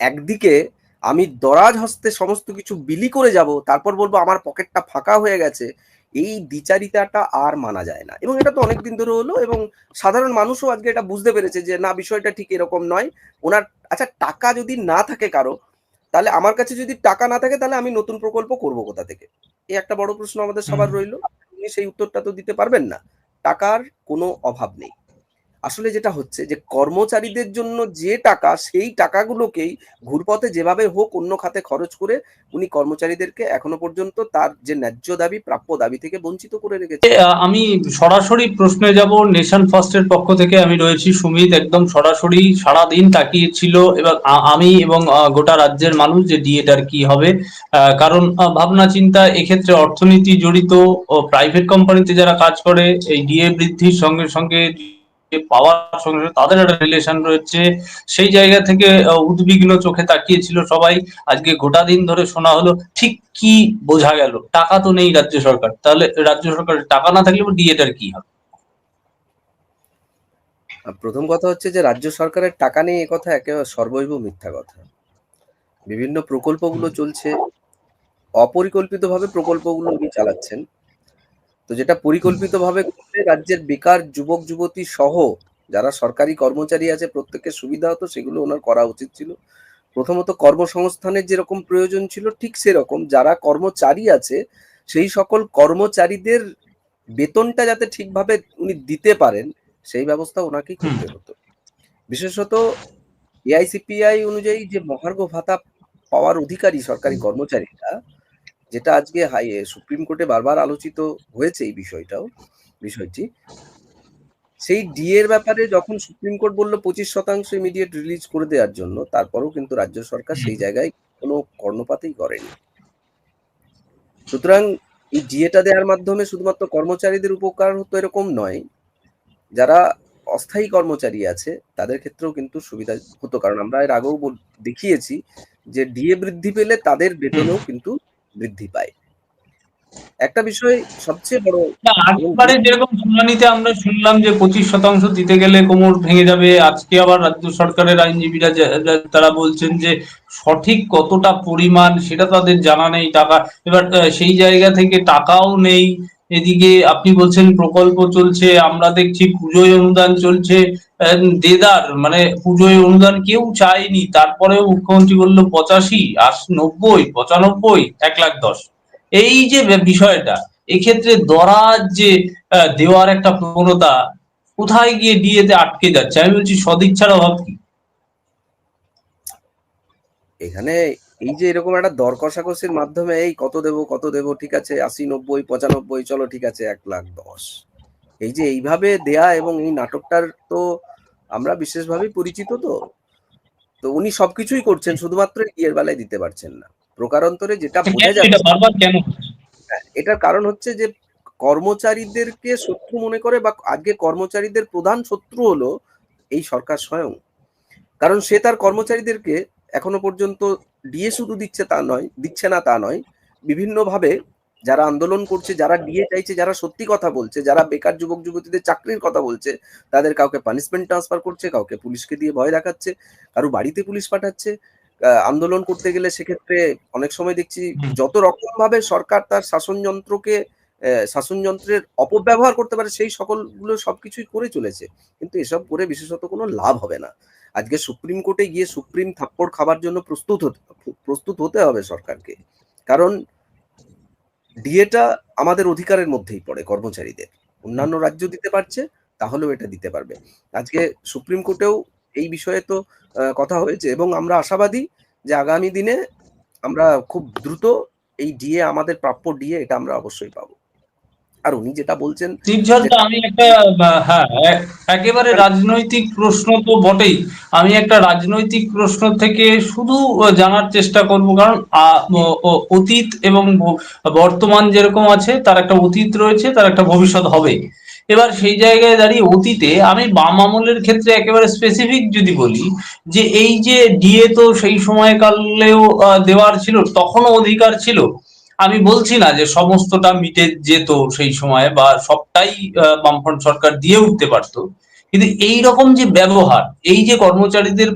একদিকে আমি দরাজ হস্তে সমস্ত কিছু বিলি করে যাব তারপর বলব আমার পকেটটা ফাঁকা হয়ে গেছে এই দ্বিচারিতাটা আর মানা যায় না। এবং এটা তো অনেকদিন ধরে হলো এবং সাধারণ মানুষও আজকে এটা বুঝতে পেরেছে যে না বিষয়টা ঠিক এরকম নয়। ওনার আচ্ছা টাকা যদি না থাকে কারও তাহলে আমার কাছে যদি টাকা না থাকে তাহলে আমি নতুন প্রকল্প করব কোথা থেকে? এই একটা বড় প্রশ্ন আমাদের সবার। রইল। উনি সেই উত্তরটা তো দিতে পারবেন না। টাকার কোনো অভাব নেই। আসলে যেটা হচ্ছে যে কর্মচারীদের জন্য যে টাকা, সেই টাকাগুলোকেই ঘুরপথে যেভাবে হোক অন্য খাতে খরচ করে উনি কর্মচারীদেরকে এখনও পর্যন্ত তার যে ন্যায্য দাবি, প্রাপ্য দাবি থেকে বঞ্চিত করে রেখেছে। আমি সরাসরি প্রশ্নে যাব, নেশন ফার্স্টের পক্ষ থেকে আমি রয়েছি সুমিত, একদম সরাসরি সারা সারাদিন তাকিয়েছিল এবং আমি এবং গোটা রাজ্যের মানুষ যে ডিএটার কি হবে কারণ ভাবনা চিন্তা এক্ষেত্রে অর্থনীতি জড়িত প্রাইভেট কোম্পানিতে যারা কাজ করে, এই ডিএ বৃদ্ধির সঙ্গে সঙ্গে পাওয়ার সঙ্গে তাদের একটা রিলেশন রয়েছে। সেই জায়গা থেকে উদ্বিগ্ন চোখে তাকিয়েছিল সবাই। আজকে গোটা দিন ধরে শোনা হলো, ঠিক কি বোঝা গেল? টাকা তো নেই রাজ্য সরকার। তাহলে রাজ্য সরকারের টাকা না থাকলে ডিএটার কি হবে? প্রথম কথা হচ্ছে যে, রাজ্য সরকারের টাকা নেই কথা একেবারে সর্বৈব মিথ্যা কথা। বিভিন্ন প্রকল্পগুলো চলছে। অপরিকল্পিতভাবে প্রকল্পগুলো উনি চালাচ্ছেন। তো যেটা পরিকল্পিতভাবে করলে রাজ্যের বেকার যুবক যুবতী সহ যারা সরকারি কর্মচারী আছে প্রত্যেকের সুবিধা হতো সেগুলো ওনার করা উচিত ছিল। প্রথমত কর্মসংস্থানের যেরকম প্রয়োজন ছিল ঠিক সেরকম যারা কর্মচারী আছে সেই সকল কর্মচারীদের বেতনটা যাতে ঠিকভাবে উনি দিতে পারেন সেই ব্যবস্থা ওনাকেই করতে হতো। বিশেষত এআইসিপিআই অনুযায়ী যে মহার্ঘ ভাতা পাওয়ার অধিকারী সরকারি কর্মচারীরা যেটা আজকে হাই সুপ্রিম কোর্টে বারবার আলোচিত হয়েছে এই বিষয়টাও বিষয়টি। সেই ডি এর ব্যাপারে যখন সুপ্রিম কোর্ট বলল পঁচিশ শতাংশ ইমিডিয়েট রিলিজ করে দেওয়ার জন্য তারপরেও কিন্তু রাজ্য সরকার সেই জায়গায় কোনো কর্ণপাতই করেনি। সুতরাং এই ডিএটা দেওয়ার মাধ্যমে শুধুমাত্র কর্মচারীদের উপকার হতো এরকম নয় যারা অস্থায়ী কর্মচারী আছে তাদের ক্ষেত্রেও কিন্তু সুবিধা হতো। কারণ আমরা এর আগেও দেখিয়েছি যে ডিএ বৃদ্ধি পেলে তাদের বেতনেও কিন্তু বৃদ্ধি পায়। একটা বিষয় সবচেয়ে বড় আগেরবারে যেরকম শুনানিতে আমরা শুনলাম যে পঁচিশ শতাংশ দিতে গেলে কোমর ভেঙে যাবে আজকে আবার রাজ্য সরকারের আইনজীবীরা তারা বলছেন যে সঠিক কতটা পরিমাণ সেটা তাদের জানা নেই টাকা এবার সেই জায়গা থেকে টাকাও নেই এদিকে আপনি বলছেন প্রকল্প চলছে, আমরা দেখছি পুজোয় অনুদান চলছে দেদার মানে পুজোয় অনুদান কেউ চায়নি, তারপরেও মুখ্যমন্ত্রী বলল পঁচাশি আশি নব্বই, পঁচানব্বই, এক লাখ দশ। এই যে বিষয়টা, এক্ষেত্রে দরাজ যে দেওয়ার একটা প্রবণতা, কোথায় গিয়ে ডিএতে আটকে যাচ্ছে? আমি বলছি সদিচ্ছার অভাব কি? এখানে এই যে এরকম একটা দর কষাকষির মাধ্যমে এই কত দেব কত দেব ঠিক আছে আশি নব্বই পঁচানব্বই চলো ঠিক আছে এক লাখ দশ। এই যে এইভাবে দেয়া এবং এই নাটকটার তো আমরা বিশেষভাবে পরিচিত তো। তো উনি সবকিছুই করছেন শুধুমাত্র ইয়ের বেলায় দিতে পারছেন না। প্রকারান্তরে যেটা বোঝা যাচ্ছে? হ্যাঁ, এটার কারণ হচ্ছে যে কর্মচারীদেরকে শত্রু মনে করে বা আজকে কর্মচারীদের প্রধান শত্রু হলো এই সরকার স্বয়ং। কারণ সে তার কর্মচারীদেরকে এখনও পর্যন্ত ডিএ শুধু দিচ্ছে তা নয় দিচ্ছে না তা নয় বিভিন্নভাবে যারা আন্দোলন করছে যারা ডিএ চাইছে যারা সত্যি কথা বলছে যারা বেকার যুবক যুবতীদের চাকরির কথা বলছে তাদের কাউকে পানিশমেন্ট ট্রান্সফার করছে কাউকে পুলিশকে দিয়ে ভয় দেখাচ্ছে কারও বাড়িতে পুলিশ পাঠাচ্ছে আহ, আন্দোলন করতে গেলে সেক্ষেত্রে অনেক সময় দেখছি। যত রকম ভাবে সরকার তার শাসনযন্ত্রকে শাসনযন্ত্রের অপব্যবহার করতে পারে সেই সকলগুলো সবকিছুই করে চলেছে। কিন্তু এসব করে বিশেষত কোনো লাভ হবে না। আজকে সুপ্রিম কোর্টে গিয়ে সুপ্রিম থাপ্পড় খাবার জন্য প্রস্তুত হতে প্রস্তুত হতে হবে সরকারকে। কারণ ডিএটা আমাদের অধিকারের মধ্যেই পড়ে কর্মচারীদের। অন্যান্য রাজ্য দিতে পারছে, তাহলেও এটা দিতে পারবে। আজকে সুপ্রিম কোর্টেও এই বিষয়ে তো কথা হয়েছে এবং আমরা আশাবাদী যে আগামী দিনে আমরা খুব দ্রুত এই ডিএ, আমাদের প্রাপ্য ডিএ, এটা আমরা অবশ্যই পাবো। আর উনি যেটা বলছেন আমি একটা হ্যাঁ একেবারে রাজনৈতিক প্রশ্ন তো বটেই। আমি একটা রাজনৈতিক প্রশ্ন থেকে শুধু জানার চেষ্টা করব কারণ অতীত এবং বর্তমান যেরকম আছে তার একটা অতীত রয়েছে তার একটা ভবিষ্যৎ হবে। এবার সেই জায়গায় দাঁড়িয়ে অতীতে আমি বাম আমলের ক্ষেত্রে একেবারে স্পেসিফিক যদি বলি যে এই যে ডিএ তো সেই সময়কালেও দেওয়ার ছিল তখনও অধিকার ছিল। আমি বলছি না যে সমস্তটা মিটে যেত সেই সময় বা সবটাই বামফ্রন্ট সরকার দিয়ে উঠতে পারতো। কিন্তু এই রকম যে ব্যবহার, এই যে কর্মচারীদের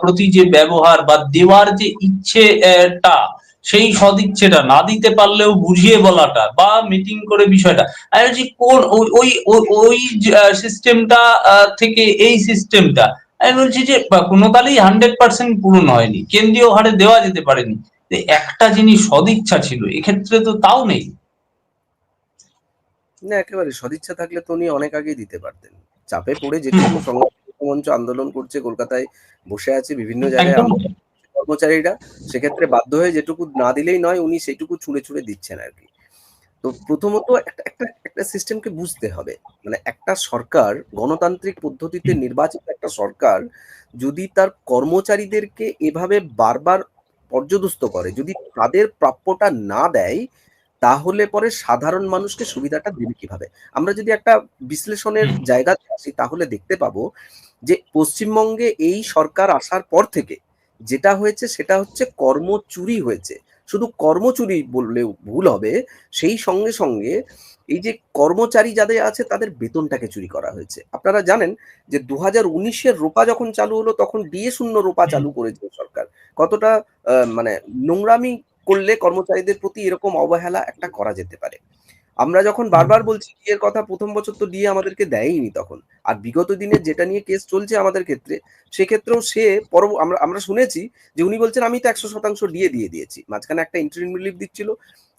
প্রতি যে ব্যবহার বা দেওয়ার যে ইচ্ছেটা, সেই সদিচ্ছেটা না দিতে পারলেও বুঝিয়ে বলাটা বা মিটিং করে বিষয়টা, আর যে কোন, ওই- ওই সিস্টেমটা থেকে এই সিস্টেমটা আমি বলছি যে কোনো কালেই হান্ড্রেড পার্সেন্ট পূরণ হয়নি। কেন্দ্রীয় হারে দেওয়া যেতে পারেনি। যে একটা জিনিস সদিচ্ছা ছিল এক্ষেত্রে তো তাও নেই। না একেবারে সদিচ্ছা থাকলে তো উনি অনেক আগেই দিতে পারতেন। চাপে পড়ে যেটুকু সংগঠন মঞ্চ আন্দোলন করছে কলকাতায় বসে আছে বিভিন্ন জায়গায় কর্মচারীরা সেক্ষেত্রে বাধ্য হয়ে যেটুকু না দিলেই নয় উনি সেইটুকু ছুঁড়ে ছুঁড়ে দিচ্ছেন আর কি। তো প্রথমত একটা একটা সিস্টেমকে বুঝতে হবে। মানে একটা সরকার গণতান্ত্রিক পদ্ধতিতে নির্বাচিত একটা সরকার যদি তার কর্মচারীদেরকে এভাবে বারবার পর্যদস্ত করে। যদি তাদের প্রাপ্যটা না দেয় তাহলে পরে সাধারণ মানুষকে সুবিধাটা দেবে কীভাবে? আমরা যদি একটা বিশ্লেষণের জায়গা আসি তাহলে দেখতে পাবো যে পশ্চিমবঙ্গে এই সরকার আসার পর থেকে যেটা হয়েছে সেটা হচ্ছে কর্মচুরি হয়েছে। শুধু কর্মচুরি বললেও ভুল হবে সেই সঙ্গে সঙ্গে এই যে কর্মচারী যাদের আছে তাদের বেতনটাকে চুরি করা হয়েছে। আপনারা জানেন যে দু হাজার উনিশের রোপা যখন চালু হলো তখন ডিএ শূন্য রোপা চালু করেছে সরকার। কতটা মানে নোংরামি করলে কর্মচারীদের প্রতি এরকম অবহেলা একটা করা যেতে পারে। আমরা যখন বারবার বলছি ডিএর কথা প্রথম বছর তো ডিএ আমাদেরকে দেয়নি তখন। আর বিগত দিনে যেটা নিয়ে কেস চলছে আমাদের ক্ষেত্রে সেক্ষেত্রেও সে পর আমরা আমরা শুনেছি যে উনি বলছেন আমি তো একশো শতাংশ ডিএ দিয়ে দিয়েছি। মাঝখানে একটা ইন্টারিম রিলিফ দিচ্ছিল।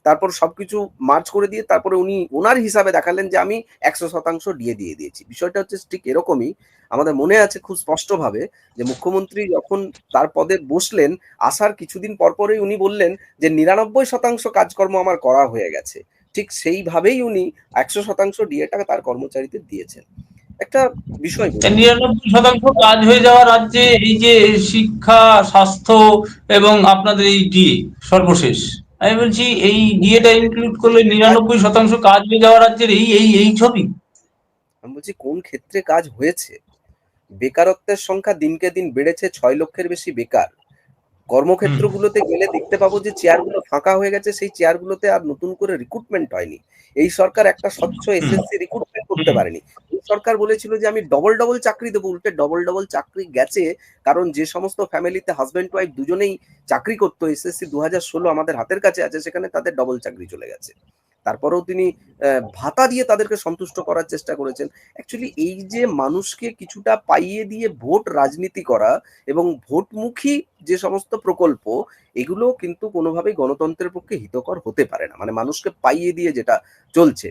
তারপর সবকিছু মার্চ করে দিয়ে তারপরে উনি ওনার হিসাবে দেখালেন যে আমি একশো শতাংশ ডিএ দিয়ে দিয়েছি। বিষয়টা হচ্ছে ঠিক এরকমই। আমাদের মনে আছে খুব স্পষ্টভাবে যে মুখ্যমন্ত্রী যখন তার পদে বসলেন, আসার কিছুদিন পরপরই উনি বললেন যে নিরানব্বই শতাংশ কাজকর্ম আমার করা হয়ে গেছে। ঠিক সেইভাবেই উনি একশো শতাংশ ডিএটা তার কর্মচারীদের দিয়েছেন। একটা বিষয় নিরানব্বই শতাংশ কাজ হয়ে যাওয়া রাজ্যে এই যে শিক্ষা, স্বাস্থ্য এবং আপনাদের এই ডিএ সর্বশেষ। আমি বলছি এই ডিএটা ইনক্লুড করলে নিরানব্বই শতাংশ কাজ হয়ে যাওয়া রাজ্যের এই এই এই ছবি। আমি বলছি কোন ক্ষেত্রে কাজ হয়েছে? বেকারত্বের সংখ্যা দিনকে দিন বেড়েছে ছয় লক্ষের বেশি বেকার। কর্মক্ষেত্রগুলোতে গেলে দেখতে পাবো যে চেয়ারগুলো ফাঁকা হয়ে গেছে সেই চেয়ারগুলোতে আর নতুন করে রিক্রুটমেন্ট হয়নি। এই সরকার একটা স্বচ্ছ এসএসসি রিক্রুটমেন্ট করতে পারেনি। সরকার বলেছিল যে আমি ডবল ডবল চাকরি দেবো, উল্টে ডবল ডবল চাকরি গেছে, কারণ যে সমস্ত ফ্যামিলিতে হাজব্যান্ড ওয়াইফ দুজনেই চাকরি করতো এসএসসি দু হাজার ষোলো আমাদের হাতের কাছে আছে, সেখানে তাদের ডবল চাকরি চলে গেছে। তারপরেও তিনি ভাতা দিয়ে তাদেরকে সন্তুষ্ট করার চেষ্টা করেছেন। অ্যাকচুয়ালি এই যে মানুষকে কিছুটা পাইয়ে দিয়ে ভোট রাজনীতি করা এবং ভোটমুখী যে সমস্ত প্রকল্প, এগুলো কিন্তু কোনোভাবেই গণতন্ত্রের পক্ষে হিতকর হতে পারে না। মানে মানুষকে পাইয়ে দিয়ে যেটা চলছে।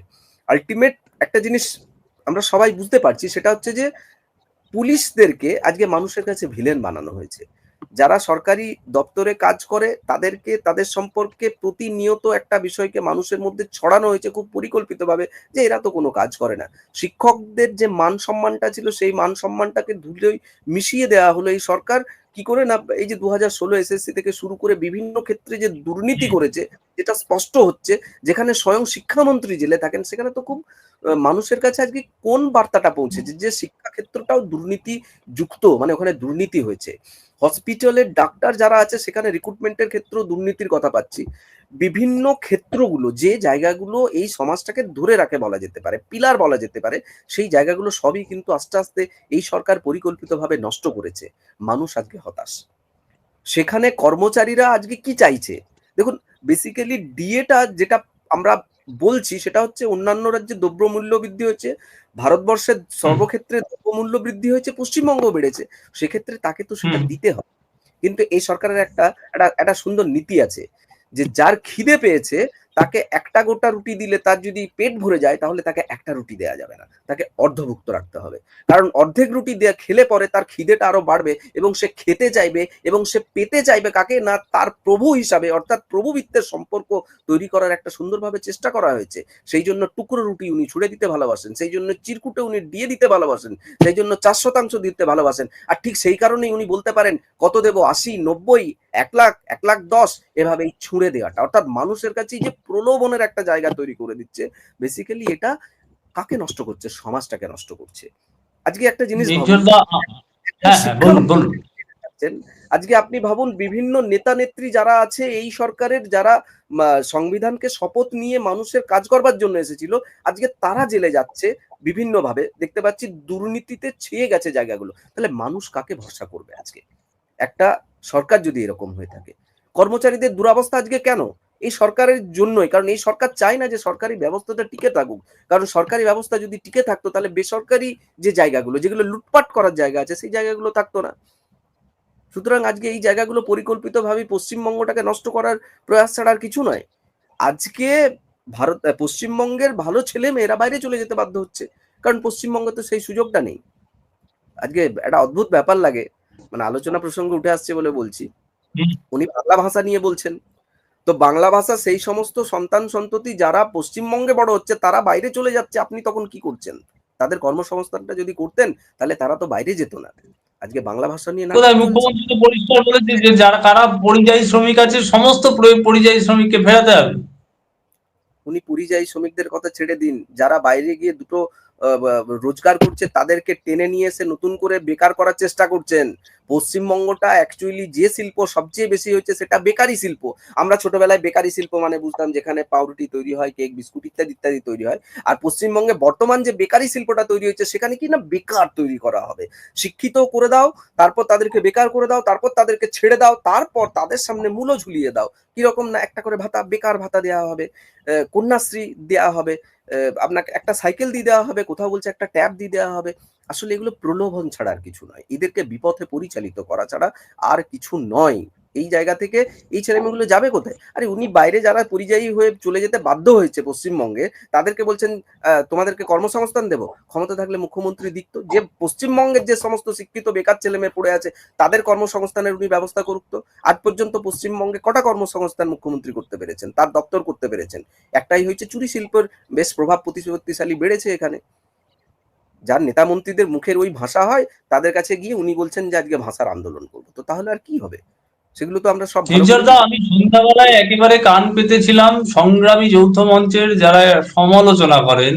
আলটিমেট একটা জিনিস আমরা সবাই বুঝতে পারছি সেটা হচ্ছে যে পুলিশদেরকে আজকে মানুষের কাছে ভিলেন বানানো হয়েছে। যারা সরকারি দপ্তরে কাজ করে, তাদেরকে, তাদের সম্পর্কে প্রতিনিয়ত একটা বিষয়কে মানুষের মধ্যে ছড়ানো হয়েছে খুব পরিকল্পিতভাবে যে এরা তো কোনো কাজ করে না। শিক্ষকদের যে মান সম্মানটা ছিল, সেই মান সম্মানটাকে ধুলোই মিশিয়ে দেওয়া হলো এই সরকার। কি করে না, এই যে দু হাজার ষোলো এসএসসি থেকে শুরু করে বিভিন্ন ক্ষেত্রে যে দুর্নীতি করেছে, যেটা স্পষ্ট হচ্ছে, যেখানে স্বয়ং শিক্ষামন্ত্রী জেলে থাকেন, সেখানে তো খুব মানুষের কাছে আজকে কোন বার্তাটা পৌঁছেছে যে শিক্ষা ক্ষেত্রটাও দুর্নীতি যুক্ত মানে ওখানে দুর্নীতি হয়েছে। হসপিটালের ডাক্তার যারা আছে, সেখানে রিক্রুটমেন্টের ক্ষেত্রেও দুর্নীতির কথা পাচ্ছি। বিভিন্ন ক্ষেত্রগুলো, যে জায়গাগুলো এই সমাজটাকে ধরে রাখে বলা যেতে পারে পিলার বলা যেতে পারে, সেই জায়গাগুলো সবই কিন্তু আস্তে আস্তে এই সরকার পরিকল্পিতভাবে নষ্ট করেছে। মানুষ আজকে হতাশ। সেখানে কর্মচারীরা আজকে কি চাইছে? দেখুন বেসিক্যালি ডিএটা যেটা আমরা বলছি সেটা হচ্ছে অন্যান্য রাজ্যে দ্রব্য মূল্য বৃদ্ধি হয়েছে ভারতবর্ষের সর্বক্ষেত্রে দ্রব্যমূল্য বৃদ্ধি হয়েছে পশ্চিমবঙ্গ বেড়েছে সেক্ষেত্রে তাকে তো সেটা দিতে হবে। কিন্তু এই সরকারের একটা একটা একটা সুন্দর নীতি আছে যে যার খিদে পেয়েছে তাকে একটা গোটা রুটি দিলে তার যদি পেট ভরে যায়, তাহলে তাকে একটা রুটি দেওয়া যাবে না। তাকে অর্ধভুক্ত রাখতে হবে। কারণ অর্ধেক রুটি দেওয়া খেলে পরে তার খিদেটা আরও বাড়বে এবং সে খেতে চাইবে এবং সে পেতে চাইবে কাকে? না তার প্রভু হিসাবে, অর্থাৎ প্রভুবিত্তের সম্পর্ক তৈরি করার একটা সুন্দরভাবে চেষ্টা করা হয়েছে। সেই জন্য টুকরো রুটি উনি ছুড়ে দিতে ভালোবাসেন, সেই জন্য চিরকুটে উনি দিয়ে দিতে ভালোবাসেন, সেই জন্য চার শতাংশ দিতে ভালোবাসেন। আর ঠিক সেই কারণেই উনি বলতে পারেন, কত দেব? আশি, নব্বই, এক লাখ এক লাখ দশ? এভাবেই ছুঁড়ে দেওয়াটা। অর্থাৎ মানুষের কাছে যে প্রলোভনের একটা জায়গা তৈরি করে দিচ্ছে। বেসিক্যালি এটা কাকে নষ্ট করছে? সমাজটাকে নষ্ট করছে। আজকে একটা জিনিস হ্যাঁ হ্যাঁ। আজকে আপনি ভাবুন বিভিন্ন নেতা নেত্রী যারা আছে এই সরকারের যারা সংবিধানকে শপথ নিয়ে মানুষের কাজ করবার জন্য এসেছিল আজকে তারা জেলে যাচ্ছে বিভিন্নভাবে। দেখতে পাচ্ছি দুর্নীতিতে ছেয়ে গেছে জায়গাগুলো। তাহলে মানুষ কাকে ভরসা করবে আজকে? একটা সরকার যদি এরকম হয়ে থাকে। কর্মচারীদের দুরবস্থা আজকে কেন? এই সরকারের জন্যই কারণ এই সরকার চায় না যে সরকারি ব্যবস্থাটা টিকে থাকুক। কারণ সরকারি ব্যবস্থা যদি টিকে থাকতো তাহলে বেসরকারি যে জায়গাগুলো যেগুলো লুটপাট করার জায়গা আছে সেই জায়গাগুলো থাকতো না। সুতরাং আজকে এই জায়গাগুলো পরিকল্পিতভাবে পশ্চিমবঙ্গটাকে নষ্ট করার প্রয়াস ছাড়া আর কিছু নয়। আজকে ভারত পশ্চিমবঙ্গের ভালো ছেলে মেয়েরা বাইরে চলে যেতে বাধ্য হচ্ছে কারণ পশ্চিমবঙ্গে তো সেই সুযোগটা নেই। আজকে একটা অদ্ভুত ব্যাপার লাগে মানে আলোচনা প্রসঙ্গে উঠে আসছে বলে বলছি। উনি বাংলা ভাষা নিয়ে বলছেন। তো বাংলা ভাষা সেই সমস্ত সন্তান সন্ততি যারা পশ্চিমবঙ্গে বড় হচ্ছে তারা বাইরে চলে যাচ্ছে আপনি তখন কি করছেন? তাদের কর্মসংস্থানটা যদি করতেন তাহলে তারা তো বাইরে যেত না। আজকে বাংলা ভাষা নিয়ে মুখ্যমন্ত্রী তো পরিষ্কার বলেছে যে যারা কারা পরিযায়ী শ্রমিক আছে সমস্ত পরিযায়ী শ্রমিককে ফেরাতে হবে। উনি পরিযায়ী শ্রমিকদের কথা ছেড়ে দিন। যারা বাইরে গিয়ে দুটো আহ, রোজগার করছে তাদেরকে টেনে নিয়ে এসে নতুন করে বেকার করার চেষ্টা করছেন। পশ্চিমবঙ্গটা অ্যাকচুয়ালি যে শিল্প সবচেয়ে বেশি হচ্ছে সেটা বেকারি শিল্প। আমরা ছোটবেলায় বেকারি শিল্প মানে বুঝতাম যেখানে পাউরুটি তৈরি হয়, কেক, বিস্কুট ইত্যাদি ইত্যাদি তৈরি হয়। আর পশ্চিমবঙ্গে বর্তমান যে বেকারি শিল্পটা তৈরি হচ্ছে সেখানে কি না বেকার তৈরি করা হবে। শিক্ষিত করে দাও, তারপর তাদেরকে বেকার করে দাও, তারপর তাদেরকে ছেড়ে দাও, তারপর তাদের সামনে মূল্য ঝুলিয়ে দাও। কীরকম না একটা করে ভাতা, বেকার ভাতা দেওয়া হবে কন্যাশ্রী দেওয়া হবে আপনাকে একটা সাইকেল দিয়ে দেওয়া হবে, কোথাও বলছে একটা ট্যাব দিয়ে দেওয়া হবে। আসলে এগুলো প্রলোভন ছাড়া আর কিছু নয়। এদেরকে বিপথে পরিচালিত করা ছাড়া আর কিছু নয়। এই জায়গা থেকে এই ছেলেমেয়েগুলো যাবে কোথায়? আরে উনি বাইরে যারা পরিযায়ী হয়ে চলে যেতে বাধ্য হয়েছে পশ্চিমবঙ্গে, তাদেরকে বলছেন তোমাদেরকে কর্মসংস্থান দেবো। ক্ষমতা থাকলে মুখ্যমন্ত্রী দিত। যে পশ্চিমবঙ্গের যে সমস্ত শিক্ষিত বেকার ছেলে মেয়ে পড়ে আছে, তাদের কর্মসংস্থানের উনি ব্যবস্থা করুক তো। আজ পর্যন্ত পশ্চিমবঙ্গে কটা কর্মসংস্থান মুখ্যমন্ত্রী করতে পেরেছেন? তার দপ্তর করতে পেরেছেন। একটাই হয়েছে চুরি শিল্পের বেশ প্রভাব প্রতিপত্তিশালী বেড়েছে এখানে। যার নেতা মন্ত্রীদের মুখের ওই ভাষা হয় তাদের কাছে গিয়ে উনি বলছেন যে আজকে ভাষার আন্দোলন করব। তো তাহলে আর কি হবে? সেগুলো তো আমরা সব আমি সন্ধ্যাবেলায় একেবারে কান পেতেছিলাম সংগ্রামী যৌথ মঞ্চের যারা সমালোচনা করেন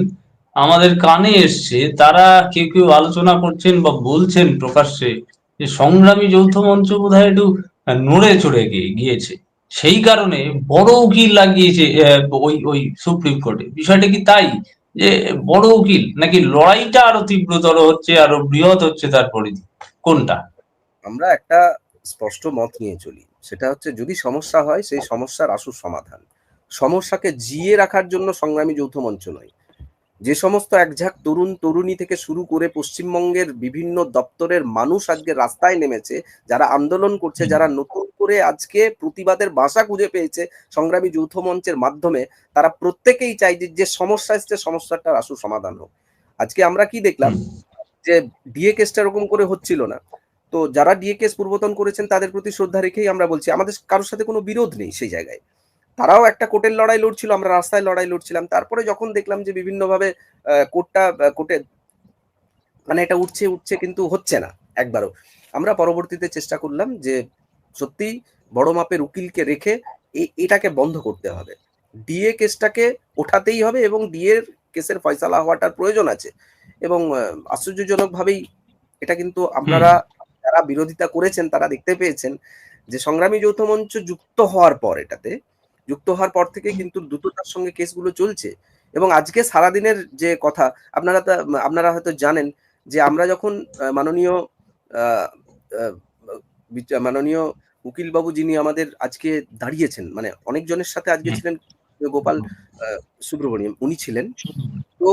আমাদের কানে এসছে তারা কেউ কেউ আলোচনা করছেন বা বলছেন প্রকাশ্যে যে সংগ্রামী যৌথ মঞ্চ বোধহয় একটু নড়ে চড়ে গিয়ে গিয়েছে। সেই কারণে বড় উকিল লাগিয়েছে ওই ওই সুপ্রিম কোর্টে। বিষয়টা কি তাই? যে বড় উকিল নাকি লড়াইটা আরও তীব্রতর হচ্ছে, আরও বৃহৎ হচ্ছে তার পরিধি? কোনটা? আমরা একটা স্পষ্ট মত নিয়ে চলি। সেটা হচ্ছে যদি সমস্যা হয়, সেই সমস্যার আসল সমাধান। সমস্যাকে জিয়ে রাখার জন্য সংগ্রামী যৌথ মঞ্চ নয়। যে সমস্ত একঝাঁক তরুণ তরুণী থেকে শুরু করে পশ্চিমবঙ্গের বিভিন্ন দপ্তরের মানুষ আজকে রাস্তায় নেমেছে যারা আন্দোলন করছে যারা নতুন করে আজকে প্রতিবাদের ভাষা খুঁজে পেয়েছে সংগ্রামী যৌথ মঞ্চের মাধ্যমে তারা প্রত্যেকেই চাই যে যে সমস্যা এসছে সমস্যাটার আসল সমাধান হোক। আজকে আমরা কি দেখলাম? যে ডিএ কেসটা এরকম করে হচ্ছিল না। তো যারা ডিএ কেস পূর্বতন করেছেন তাদের প্রতি শ্রদ্ধা রেখেই আমরা বলছি আমাদের কারোর সাথে কোনো বিরোধ নেই সেই জায়গায়। তারাও একটা কোর্টের লড়াই লড়ছিল আমরা রাস্তায় লড়াই লড়ছিলাম। তারপরে যখন দেখলাম যে বিভিন্নভাবে কোর্টটা কোর্টে মানে এটা উঠছে উঠছে কিন্তু হচ্ছে না একবারও। আমরা পরবর্তীতে চেষ্টা করলাম যে সত্যি বড় মাপের উকিলকে রেখে এটাকে বন্ধ করতে হবে। ডিএ কেসটাকে ওঠাতেই হবে এবং ডিএ কেসের ফয়সালা হওয়াটার প্রয়োজন আছে। এবং আশ্চর্যজনকভাবেই এটা কিন্তু আপনারা যারা বিরোধিতা করেছেন তারা দেখতে পেয়েছেন যে সংগ্রামী যৌথ মঞ্চ যুক্ত হওয়ার পর এটাতে যুক্ত হওয়ার পর থেকে কিন্তু দ্রুততার সঙ্গে কেসগুলো চলছে। এবং আজকে সারাদিনের যে কথা আপনারা আপনারা হয়তো জানেন যে আমরা যখন মাননীয় মাননীয় উকিলবাবু যিনি আমাদের আজকে দাঁড়িয়েছেন মানে অনেকজনের সাথে আজকে ছিলেন গোপাল সুব্রমণিয়াম উনি ছিলেন। তো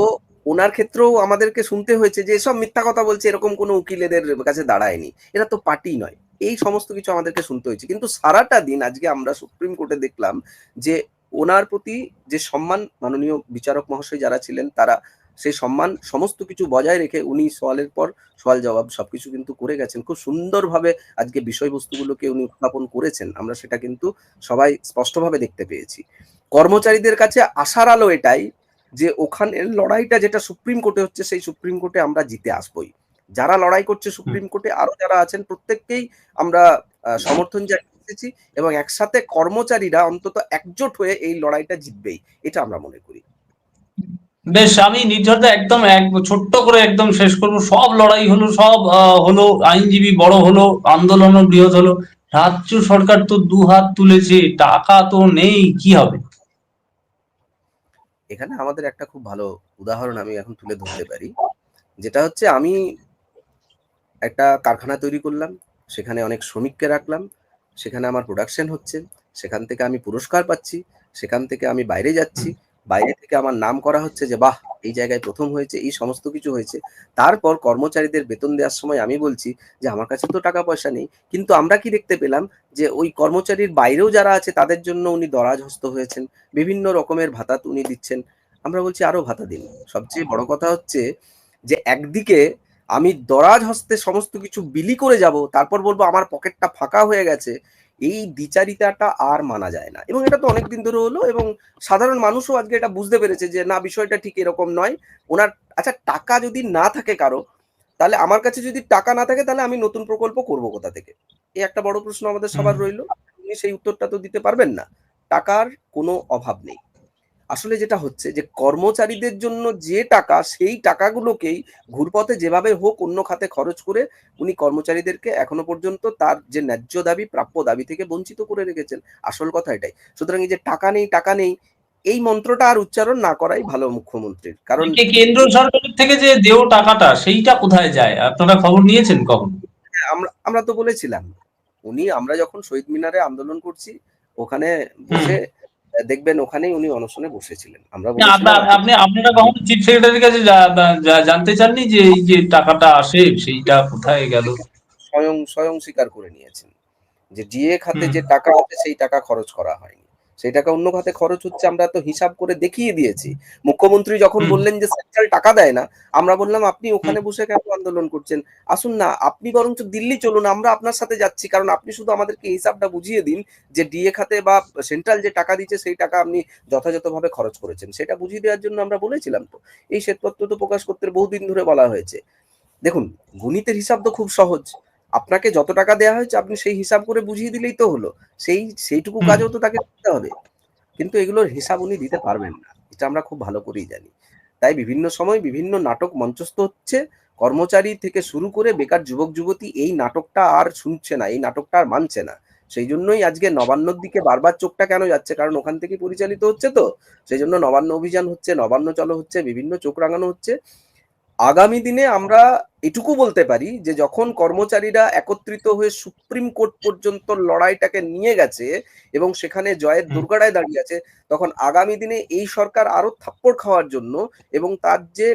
ওনার ক্ষেত্রেও আমাদেরকে শুনতে হয়েছে যে এসব মিথ্যা কথা বলছে এরকম কোনো উকিল এদের কাছে দাঁড়ায়নি। এরা তো পার্টি নয়। এই সমস্ত কিছু আমাদেরকে শুনতে হয়েছে। কিন্তু সারাটা দিন আজকে আমরা সুপ্রিম কোর্টে দেখলাম যে ওনার প্রতি যে সম্মান মাননীয় বিচারক মহাশয় যারা ছিলেন, তারা সেই সম্মান সমস্ত কিছু বজায় রেখে উনি সওয়ালের পর সওয়াল জবাব সবকিছু কিন্তু করে গেছেন। খুব সুন্দরভাবে আজকে বিষয়বস্তুগুলোকে উনি উত্থাপন করেছেন। আমরা সেটা কিন্তু সবাই স্পষ্টভাবে দেখতে পেয়েছি। কর্মচারীদের কাছে আশার আলো এটাই যে ওখানের লড়াইটা যেটা সুপ্রিম কোর্টে হচ্ছে, সেই সুপ্রিম কোর্টে আমরা জিতে আসবই। যারা লড়াই করছে সুপ্রিম কোর্টে আরও যারা আছেন প্রত্যেককেই আমরা সমর্থন জানিয়েছি এবং একসাথে কর্মচারীরা অন্তত একজোট হয়ে এই লড়াইটা জিতবেই এটা আমরা মনে করি। বেশ আমি নির্ঝরদা একদম এক ছোট্ট করে একদম শেষ করব। সব লড়াই হলো সব হলো আইনজীবী বড় হলো আন্দোলনও বৃহৎ হলো। রাজ্য সরকার তো দু হাত তুলেছে টাকা তো নেই কি হবে? এখানে আমাদের একটা খুব ভালো উদাহরণ আমি এখন তুলে ধরতে পারি। যেটা হচ্ছে আমি একটা কারখানা তৈরি করলাম। সেখানে অনেক শ্রমিককে রাখলাম। সেখানে আমার প্রোডাকশন হচ্ছে। সেখান থেকে আমি পুরস্কার পাচ্ছি। সেখান থেকে আমি বাইরে যাচ্ছি। বাইরে থেকে আমার নাম করা হচ্ছে যে, বাহ! এই জায়গায় প্রথম হয়েছে, এই সমস্ত কিছু হয়েছে। তারপর কর্মচারীদের বেতন দেওয়ার সময় আমি বলছি যে, আমার কাছে তো টাকা পয়সা নেই। কিন্তু আমরা কি দেখতে পেলাম যে, ওই কর্মচারীর বাইরেও যারা আছে তাদের জন্য উনি দরাজহস্ত হয়েছেন। বিভিন্ন রকমের ভাতা উনি দিচ্ছেন। আমরা বলছি আরও ভাতা দিন। সবচেয়ে বড় কথা হচ্ছে যে, একদিকে আমি দরাজ হস্তে সমস্ত কিছু বিলি করে যাব। তারপর বলব আমার পকেটটা ফাঁকা হয়ে গেছে। এই দ্বিচারিতাটা আর মানা যায় না। এবং এটা তো অনেকদিন ধরে হলো এবং সাধারণ মানুষও আজকে এটা বুঝতে পেরেছে যে, না বিষয়টা ঠিক এরকম নয়। ওনার আচ্ছা টাকা যদি না থাকে কারও, তাহলে আমার কাছে যদি টাকা না থাকে তাহলে আমি নতুন প্রকল্প করব কোথা থেকে? এই একটা বড় প্রশ্ন আমাদের সবার। রইল। উনি সেই উত্তরটা তো দিতে পারবেন না। টাকার কোনো অভাব নেই। আসলে যেটা হচ্ছে যে, কর্মচারীদের জন্য যে টাকা সেই টাকাগুলোকেই ঘুরপথে যেভাবে হোক অন্য খাতে খরচ করে উনি কর্মচারীদেরকে এখনও পর্যন্ত তার যে ন্যায্য দাবি, প্রাপ্য দাবি থেকে বঞ্চিত করে রেখেছেন। আসল কথা এটাই। সুতরাং এই যে টাকা নেই, টাকা নেই এই মন্ত্রটা আর উচ্চারণ না করাই ভালো মুখ্যমন্ত্রীর। কারণ কেন্দ্র সরকারের থেকে যে দেয় টাকাটা সেইটা কোথায় যায়? আপনারা খবর নিয়েছেন কখনো? হ্যাঁ, আমরা আমরা তো বলেছিলাম। উনি আমরা যখন শহীদ মিনারে আন্দোলন করছি, ওখানে বসে দেখবেন ওখানেই উনি অনশনে বসেছিলেন। আমরা আপনি আপনারা কখনো চিফ সেক্রেটারির কাছে জানতে চাননি যে, এই যে টাকাটা আসে সেইটা কোথায় গেল? স্বয়ং স্বয়ং স্বীকার করে নিয়েছেন। যে ডিএ খাতে যে টাকা আছে সেই টাকা খরচ করা হয়নি। সেই টাকা অন্য খাতে খরচ হচ্ছে আমরা তো হিসাব করে দেখিয়ে দিয়েছি। মুখ্যমন্ত্রী যখন বললেন যে সেন্ট্রাল টাকা দেয় না, আমরা বললাম আপনি ওখানে বসে কেন আন্দোলন করছেন? আসুন না আপনি বরঞ্চ দিল্লি চলুন আমরা আপনার সাথে যাচ্ছি। কারণ আপনি শুধু আমাদেরকে হিসাবটা বুঝিয়ে দিন যে ডিএ খাতে বা সেন্ট্রাল যে টাকা দিচ্ছে সেই টাকা আপনি যথাযথভাবে খরচ করেছেন। সেটা বুঝিয়ে দেওয়ার জন্য আমরা বলেছিলাম তো। এই শ্বেতপত্র তো প্রকাশ করতে বহুদিন ধরে বলা হয়েছে। দেখুন গণিতের হিসাব তো খুব সহজ। আপনাকে যত টাকা দেয়া হয়েছে আপনি সেই হিসাব করে বুঝিয়ে দিলেই তো হলো। সেই সেইটুকু কাজও তো তাকে দিতে হবে। কিন্তু এগুলোর হিসাব উনি দিতে পারবেন না। এটা আমরা খুব ভালো করেই জানি। তাই বিভিন্ন সময় বিভিন্ন নাটক মঞ্চস্থ হচ্ছে। কর্মচারী থেকে শুরু করে বেকার যুবক-যুবতী এই নাটকটা আর শুনছে না। এই নাটকটা আর মানছে না। সেই জন্যই আজকে নবান্নর দিকে বারবার চোখটা কেন যাচ্ছে? কারণ ওখান থেকে পরিচালিত হচ্ছে তো। সেই জন্য নবান্ন অভিযান হচ্ছে, নবান্ন চলো হচ্ছে, বিভিন্ন চোখ রাঙানো হচ্ছে। আগামী দিনে আমরা এটুকু বলতে পারি যে, যখন কর্মচারীরা একত্রিত হয়ে সুপ্রিম কোর্ট পর্যন্ত লড়াইটাকে নিয়ে গেছে এবং সেখানে জয়ের। দোরগোড়ায় দাঁড়িয়ে আছে, তখন আগামী দিনে এই সরকার আরও থাপ্পড় খাওয়ার জন্য এবং তার যে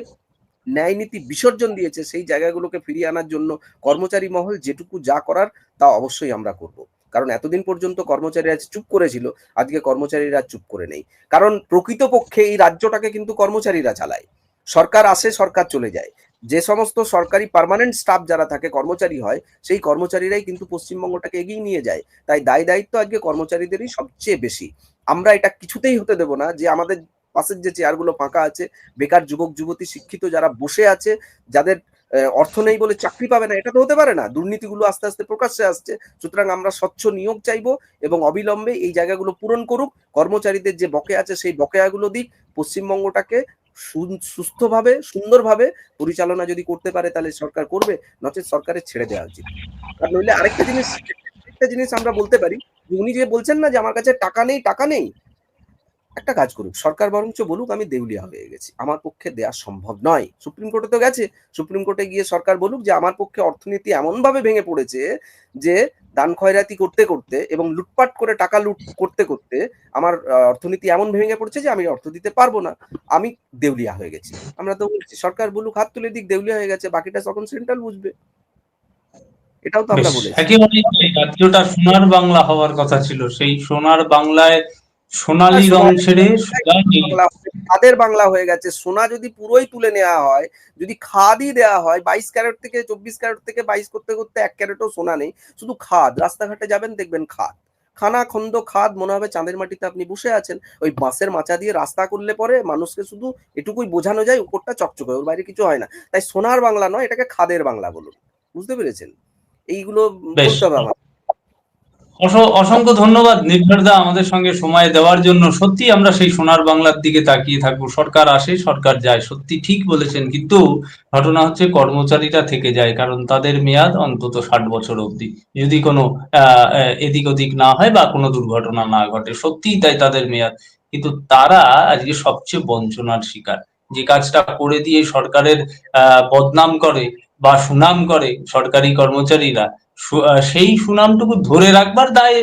ন্যায় নীতি বিসর্জন দিয়েছে সেই জায়গাগুলোকে ফিরিয়ে আনার জন্য কর্মচারী মহল যেটুকু যা করার তা অবশ্যই আমরা করব। কারণ এতদিন পর্যন্ত কর্মচারীরা চুপ করেছিল, আজকে কর্মচারীরা চুপ করে নেই। কারণ প্রকৃতপক্ষে এই রাজ্যটাকে কিন্তু কর্মচারীরা চালায়। সরকার আসে, সরকার চলে যায়। যে সমস্ত সরকারি পার্মানেন্ট স্টাফ যারা থাকে কর্মচারী হয়, সেই কর্মচারীরাই কিন্তু পশ্চিমবঙ্গটাকে এগিয়ে নিয়ে যায়। তাই দায়-দায়িত্ব আজকে কর্মচারীদেরই সবচেয়ে বেশি। আমরা এটা কিছুতেই হতে দেব না যে আমাদের পাশের যে চেয়ারগুলো ফাঁকা আছে, বেকার যুবক-যুবতী শিক্ষিত যারা বসে আছে, যাদের অর্থ নেই বলে চাকরি পাবে না, এটা তো হতে পারে না। দুর্নীতিগুলো আস্তে, আস্তে প্রকাশ্যে আসছে। সুতরাং আমরা স্বচ্ছ নিয়োগ চাইব এবং অবিলম্বে এই জায়গাগুলো পূরণ করুক। কর্মচারীদের যে বকেয়া আছে সেই বকেয়াগুলো দিক। পশ্চিমবঙ্গটাকে সুস্থভাবে, সুন্দরভাবে পরিচালনা যদি করতে পারে তাহলে সরকার করবে। নচেত সরকারের ছেড়ে দেওয়া উচিত। আর নইলে আরেকটা জিনিস একটা জিনিস আমরা বলতে পারি উনি যে বলছেন না যে, আমার কাছে টাকা নেই, টাকা নেই। একটা কাজ করুক। সরকার বরঞ্চ বলুক আমি দেউলিয়া হয়ে গেছি। আমার পক্ষে দেয়া সম্ভব নয়। সুপ্রিম কোর্টে তো গেছে। সুপ্রিম কোর্টে গিয়ে সরকার বলুক যে, আমার পক্ষে অর্থনীতি এমনভাবে ভেঙে পড়েছে যে, দান খয়রাতি করতে, করতে এবং লুটপাট করে টাকা লুট করতে, করতে আমার অর্থনীতি এমন ভেঙে পড়ছে যে, আমি অর্থ দিতে পারব না। আমি দেউলিয়া হয়ে গেছি। আমরা তো বলছি সরকার বলুক হাত তুলে দিক দেউলিয়া হয়ে গেছে। বাকিটা তখন সেন্ট্রাল বুঝবে। এটাও তো আমরা রাজ্যটা সোনার বাংলা হওয়ার কথা ছিল। সেই সোনার বাংলায় সোনালী রং ছেড়ে খাদের বাংলা হয়ে গেছে। সোনা যদি পুরোই তুলে নেওয়া হয়, যদি খাদই দেয়া হয় ২২ ক্যারেট থেকে ২৪ ক্যারেট থেকে ২২ করতে, করতে ১ ক্যারেটও সোনা নেই। শুধু খাদ। রাস্তাঘাটে যাবেন দেখবেন খাদ। খানাখন্দ খাদ মনে হবে চাঁদের মাটিতে আপনি বসে আছেন। ওই বাঁশের মাচা দিয়ে রাস্তা করলে পরে মানুষকে শুধু এটুকুই বোঝানো যায় উপরটা চকচকে। ওর বাইরে কিছু হয় না। তাই সোনার বাংলা নয় এটাকে খাদের বাংলা বলুন। বুঝতে পেরেছেন? এইগুলো। বলতে হবে আমার। অস অসংখ্য ধন্যবাদ নির্ভরদা আমাদের সঙ্গে সময় দেওয়ার জন্য। সত্যি আমরা সেই সোনার বাংলার দিকে তাকিয়ে থাকব। সরকার আসে, সরকার যায়। সত্যি ঠিক বলেছেন। কিন্তু ঘটনা হচ্ছে কর্মচারীরা থেকে যায়। কারণ তাদের মেয়াদ অন্তত ৬০ বছর অবধি। যদি কোনো এদিক ওদিক না হয় বা কোনো দুর্ঘটনা না ঘটে। সত্যিই তাই তাদের মেয়াদ। কিন্তু তারা আজকে সবচেয়ে বঞ্চনার শিকার যে কাজটা করে দিয়ে সরকারের বদনাম করে বা সুনাম করে সরকারি কর্মচারীরা সেই সুনামটুকু ধরে রাখবার দায়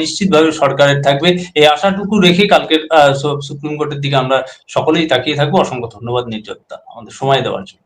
নিশ্চিতভাবে সরকারের থাকবে। এই আশাটুকু রেখে কালকের সুপ্রিম কোর্টের দিকে আমরা সকলেই তাকিয়ে থাকব। অসংখ্য ধন্যবাদ নির্যাতা আমাদের সময় দেওয়ার জন্য।